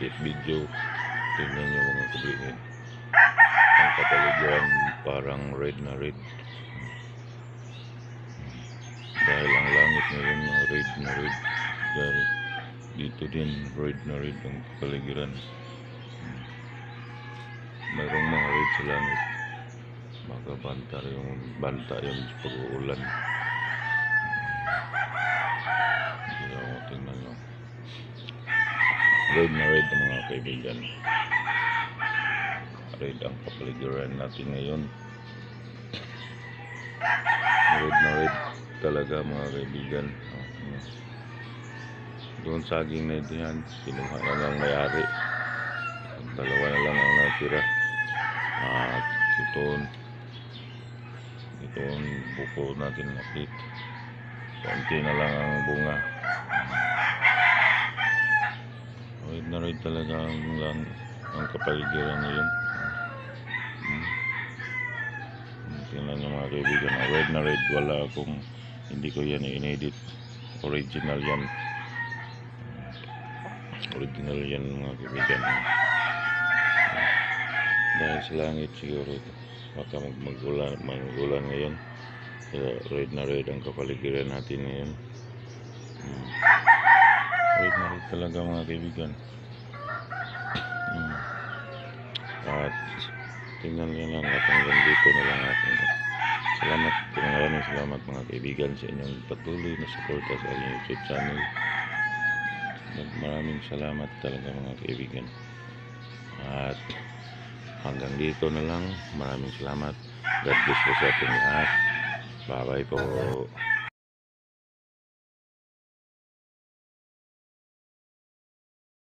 skip video. Tingnan nyo mga kabingin. Ang kapaligiran parang red na red. Dahil ang langit ngayon mga red na red. Dahil dito din red na red ang kapaligiran. Mayroong mga red sa langit. Baka banta yung banta yung pag-uulan. Tingnan nyo. Red na red mga kaibigan. Red ang kapaligiran natin ngayon. Red na red talaga mga kaibigan. Doon saging na diyan, kinuha na lang may-ari. Dalawa na lang ang natira. At ito, ito ang buko natin nakit. Konti na lang ang bunga. Talaga ang, ang, ang kapaligiran ngayon. Hmm. Hmm, Tingnan nyo mga kaibigan, red na red, wala akong, hindi ko yan inedit. Original yan. Original yan mga kaibigan. Dahil sa langit siguro ito. Baka mag magulan, magulan ngayon. Red na red ang kapaligiran natin ngayon. Hmm. Red na red talaga mga kaibigan. Tingnan nyo lang at hanggang dito na lang ating salamat maraming salamat mga kaibigan sa inyong patuloy na suporta sa aking YouTube channel. Maraming salamat talaga mga kaibigan. At hanggang dito na lang. Maraming salamat. God bless po sa ating lahat. Bye bye po